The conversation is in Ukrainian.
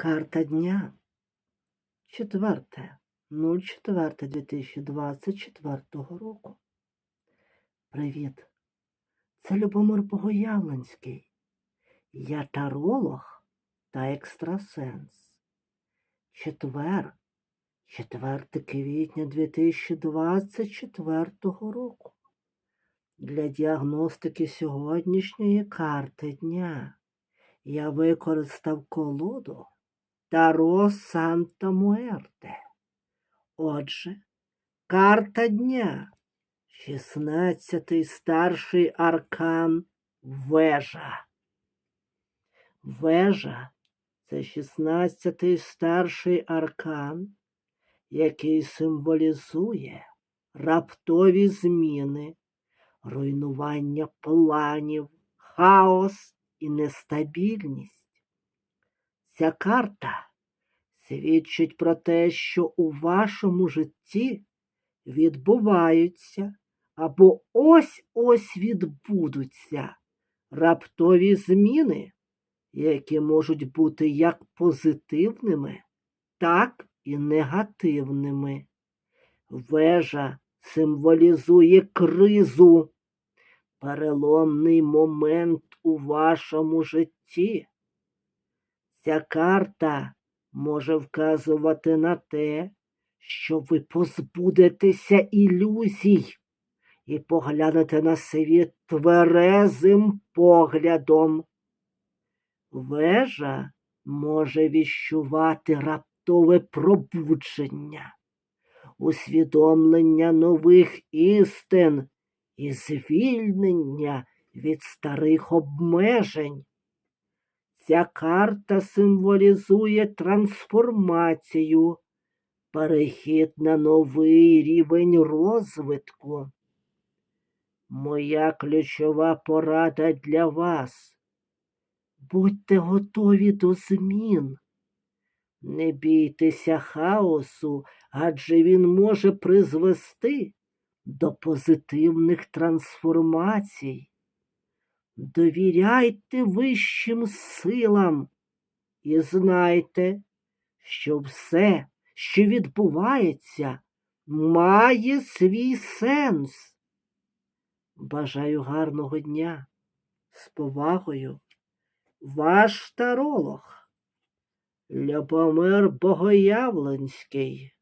Карта дня. Четверте. 04.2024 року. Привіт. Це Любомир Богоявленський. Я таролог та екстрасенс. Четвер. 4 квітня 2024 року. Для діагностики сьогоднішньої карти дня я використав колоду Таро Санта Муерте. Отже, карта дня. 16-й старший аркан вежа. Вежа це 16-й старший аркан, який символізує раптові зміни, руйнування планів, хаос і нестабільність. Ця карта свідчить про те, що у вашому житті відбуваються або ось-ось відбудуться раптові зміни, які можуть бути як позитивними, так і негативними. Вежа символізує кризу, переломний момент у вашому житті. Ця карта може вказувати на те, що ви позбудетеся ілюзій і поглянете на світ тверезим поглядом. Вежа може віщувати раптове пробудження, усвідомлення нових істин і звільнення від старих обмежень. Ця карта символізує трансформацію, перехід на новий рівень розвитку. Моя ключова порада для вас. Будьте готові до змін. Не бійтеся хаосу, адже він може призвести до позитивних трансформацій. Довіряйте вищим силам і знайте, що все, що відбувається, має свій сенс. Бажаю гарного дня. З повагою, ваш таролог Любомир Богоявленський.